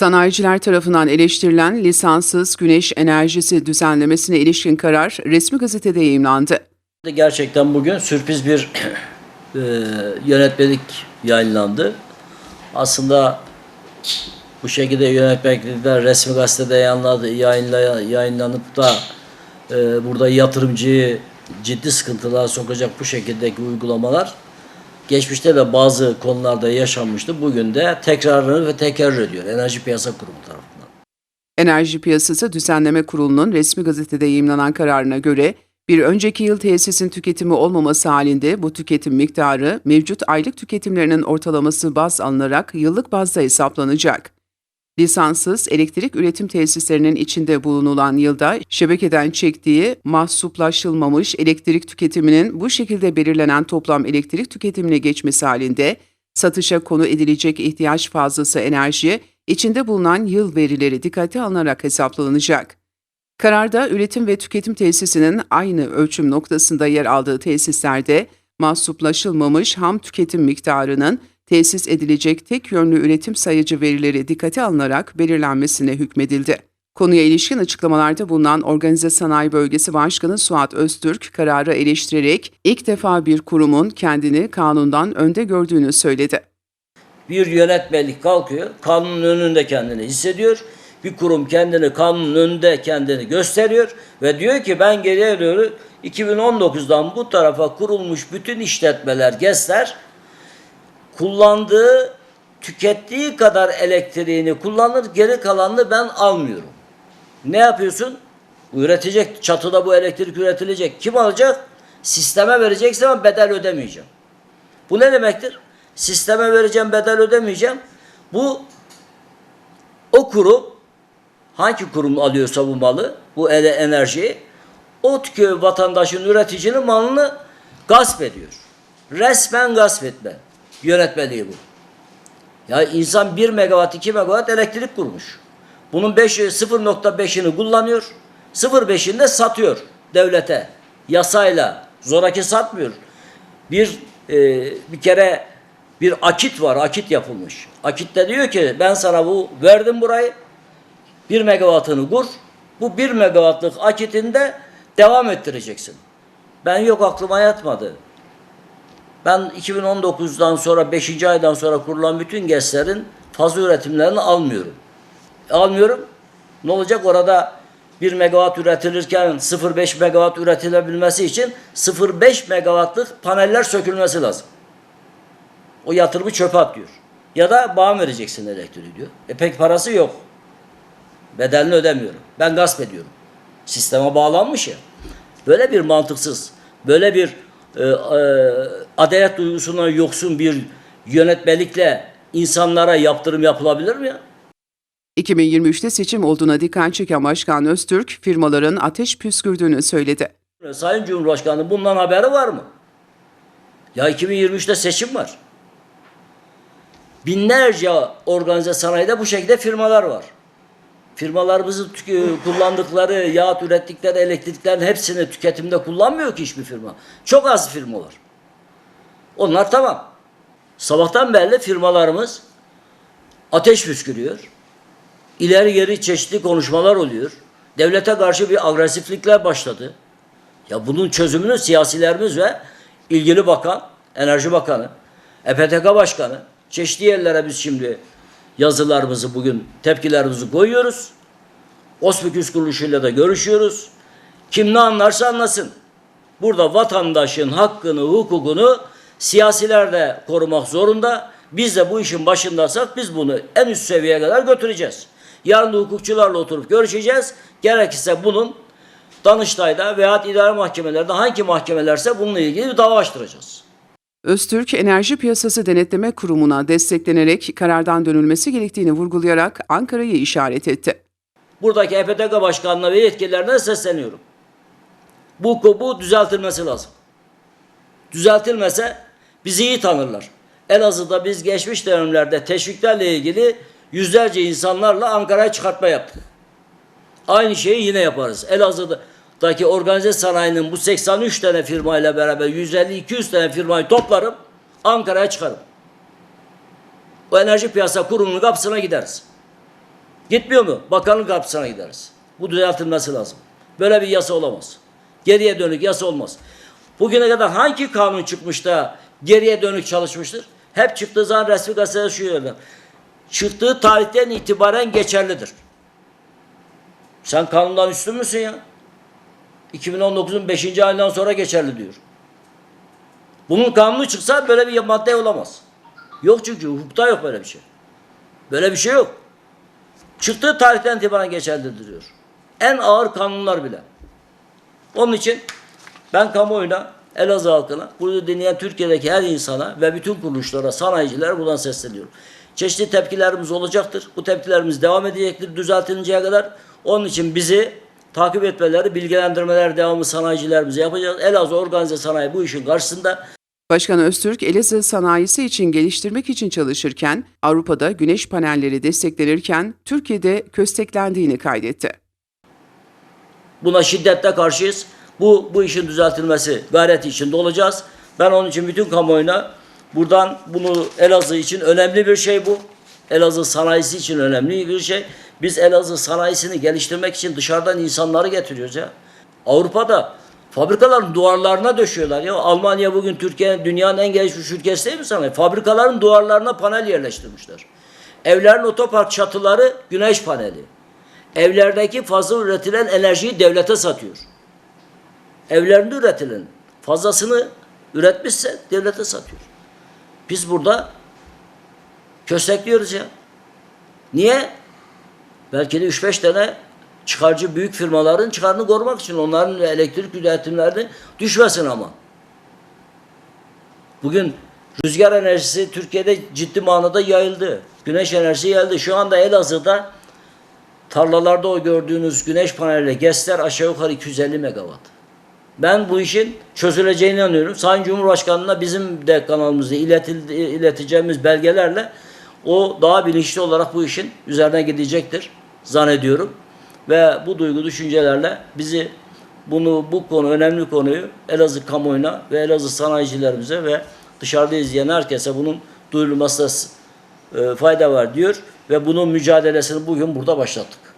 Sanayiciler tarafından eleştirilen lisanssız güneş enerjisi düzenlemesine ilişkin karar resmi gazetede yayımlandı. Gerçekten bugün sürpriz bir e, yönetmelik yayınlandı. Aslında bu şekilde yönetmelikler resmi gazetede yayınladı, yayınla, yayınlanıp da e, burada yatırımcıyı ciddi sıkıntılara sokacak bu şekildeki uygulamalar geçmişte de bazı konularda yaşanmıştı. Bugün de tekrarını ve tekerrür ediyor Enerji Piyasa Kurumu tarafından. Enerji Piyasası Düzenleme Kurulu'nun resmi gazetede yayımlanan kararına göre bir önceki yıl tesisin tüketimi olmaması halinde bu tüketim miktarı mevcut aylık tüketimlerinin ortalaması baz alınarak yıllık bazda hesaplanacak. Lisanssız elektrik üretim tesislerinin içinde bulunulan yılda şebekeden çektiği mahsuplaşılmamış elektrik tüketiminin bu şekilde belirlenen toplam elektrik tüketimine geçmesi halinde satışa konu edilecek ihtiyaç fazlası enerji içinde bulunan yıl verileri dikkate alınarak hesaplanacak. Kararda üretim ve tüketim tesisinin aynı ölçüm noktasında yer aldığı tesislerde mahsuplaşılmamış ham tüketim miktarının tesis edilecek tek yönlü üretim sayıcı verileri dikkate alınarak belirlenmesine hükmedildi. Konuya ilişkin açıklamalarda bulunan Organize Sanayi Bölgesi Başkanı Suat Öztürk kararı eleştirerek ilk defa bir kurumun kendini kanundan önde gördüğünü söyledi. Bir yönetmelik kalkıyor, kanunun önünde kendini hissediyor. Bir kurum kendini kanunun önünde kendini gösteriyor ve diyor ki ben geriye doğru 2019'dan bu tarafa kurulmuş bütün işletmeler, GES'ler kullandığı, tükettiği kadar elektriğini kullanır, geri kalanını ben almıyorum. Ne yapıyorsun? Üretecek, çatıda bu elektrik üretilecek. Kim alacak? Sisteme vereceksin ama bedel ödemeyeceğim. Bu ne demektir? Sisteme vereceğim, bedel ödemeyeceğim. Bu o kurum hangi kurum alıyorsa bu malı, bu enerjiyi o vatandaşın, üreticinin malını gasp ediyor. Resmen gasp etme yönetmeliği bu. Ya insan 1 megawatt, 2 megawatt elektrik kurmuş. Bunun 5 0.5'ini kullanıyor. 0.5'ini de satıyor devlete. Yasayla. Zoraki satmıyor. Bir e, bir kere bir akit var. Akit yapılmış. Akitte diyor ki ben sana bu verdim burayı. 1 megawattını kur. Bu 1 megawattlık akitinde devam ettireceksin. Ben yok aklıma yatmadı. Ben 2019'dan sonra 5. aydan sonra kurulan bütün GES'lerin fazla üretimlerini almıyorum. Almıyorum. Ne olacak orada 1 megawatt üretilirken 0.5 megawatt üretilebilmesi için 0.5 megawattlık paneller sökülmesi lazım. O yatırımı çöpe atıyor. Ya da bağım vereceksin elektriği diyor. E pek parası yok. Bedelini ödemiyorum. Ben gasp ediyorum. Sisteme bağlanmış ya. Böyle bir mantıksız, böyle bir adalet duygusuna yoksun bir yönetmelikle insanlara yaptırım yapılabilir mi ya? 2023'te seçim olduğuna dikkat çeken Başkan Öztürk, firmaların ateş püskürdüğünü söyledi. Sayın Cumhurbaşkanı bundan haberi var mı? Ya 2023'te seçim var. Binlerce organize sanayide bu şekilde firmalar var. Firmalarımızın kullandıkları, yahut ürettikleri elektriklerin hepsini tüketimde kullanmıyor ki hiçbir firma. Çok az firma var. Onlar tamam. Sabahtan beri firmalarımız ateş püskürüyor. İleri geri çeşitli konuşmalar oluyor. Devlete karşı bir agresiflikler başladı. Ya bunun çözümünü siyasilerimiz ve ilgili bakan, Enerji Bakanı, EPTK Başkanı, çeşitli yerlere biz şimdi yazılarımızı bugün tepkilerimizi koyuyoruz. OSBİKÜS kuruluşuyla da görüşüyoruz. Kim ne anlarsa anlasın. Burada vatandaşın hakkını, hukukunu siyasiler de korumak zorunda. Biz de bu işin başındaysak biz bunu en üst seviyeye kadar götüreceğiz. Yarın da hukukçularla oturup görüşeceğiz. Gerekirse bunun Danıştay'da veya idare mahkemelerde hangi mahkemelerse bununla ilgili bir dava açtıracağız. Öztürk, Enerji Piyasası Denetleme Kurumu'na desteklenerek karardan dönülmesi gerektiğini vurgulayarak Ankara'yı işaret etti. Buradaki EPTK başkanına ve yetkililerine sesleniyorum. Bu, bu düzeltilmesi lazım. Düzeltilmese bizi iyi tanırlar. Elazığ'da biz geçmiş dönemlerde teşviklerle ilgili yüzlerce insanlarla Ankara'ya çıkartma yaptık. Aynı şeyi yine yaparız. Elazığ'daki organize sanayinin bu 83 tane firmayla beraber 150-200 tane firmayı toplarım. Ankara'ya çıkarım. O enerji piyasa kurumunun kapısına gideriz. Gitmiyor mu? Bakanın kapısına gideriz. Bu düzeltilmesi lazım. Böyle bir yasa olamaz. Geriye dönük yasa olmaz. Bugüne kadar hangi kanun çıkmış da geriye dönük çalışmıştır? Hep çıktığı zaman resmi gazetede şu yerler. Çıktığı tarihten itibaren geçerlidir. Sen kanundan üstün müsün ya? 2019'un 5. ayından sonra geçerli diyor. Bunun kanunu çıksa böyle bir madde olamaz. Yok çünkü hukukta yok böyle bir şey. Böyle bir şey yok. Çıktığı tarihten itibaren geçerlidir diyor. En ağır kanunlar bile. Onun için ben kamuoyuna, Elazığ halkına, burada dinleyen Türkiye'deki her insana ve bütün kuruluşlara, sanayicilere buradan sesleniyorum. Çeşitli tepkilerimiz olacaktır. Bu tepkilerimiz devam edecektir düzeltilinceye kadar. Onun için bizi takip etmeleri, bilgilendirmeler devamlı sanayicilerimize yapacağız. Elazığ Organize Sanayi bu işin karşısında. Başkan Öztürk, Elazığ sanayisi için geliştirmek için çalışırken, Avrupa'da güneş panelleri desteklenirken Türkiye'de kösteklendiğini kaydetti. Buna şiddetle karşıyız. Bu, bu işin düzeltilmesi gayreti içinde olacağız. Ben onun için bütün kamuoyuna buradan bunu Elazığ için önemli bir şey bu. Elazığ sanayisi için önemli bir şey. Biz Elazığ sanayisini geliştirmek için dışarıdan insanları getiriyoruz ya. Avrupa'da fabrikaların duvarlarına döşüyorlar ya. Almanya bugün Türkiye dünyanın en gelişmiş ülkesi değil mi sanayi? Fabrikaların duvarlarına panel yerleştirmişler. Evlerin otopark çatıları güneş paneli. Evlerdeki fazla üretilen enerjiyi devlete satıyor. Evlerinde üretilen fazlasını üretmişse devlete satıyor. Biz burada köstekliyoruz ya. Niye? Belki de 3-5 tane çıkarcı büyük firmaların çıkarını korumak için onların elektrik üretimlerini düşmesin ama. Bugün rüzgar enerjisi Türkiye'de ciddi manada yayıldı. Güneş enerjisi yayıldı. Şu anda Elazığ'da tarlalarda o gördüğünüz güneş paneli GES'ler aşağı yukarı 250 megawatt. Ben bu işin çözüleceğine inanıyorum. Sayın Cumhurbaşkanı'na bizim de kanalımızda ileteceğimiz belgelerle o daha bilinçli olarak bu işin üzerine gidecektir zannediyorum. Ve bu duygu düşüncelerle bizi bunu bu konu önemli konuyu Elazığ kamuoyuna ve Elazığ sanayicilerimize ve dışarıda izleyen herkese bunun duyurulması e, fayda var diyor ve bunun mücadelesini bugün burada başlattık.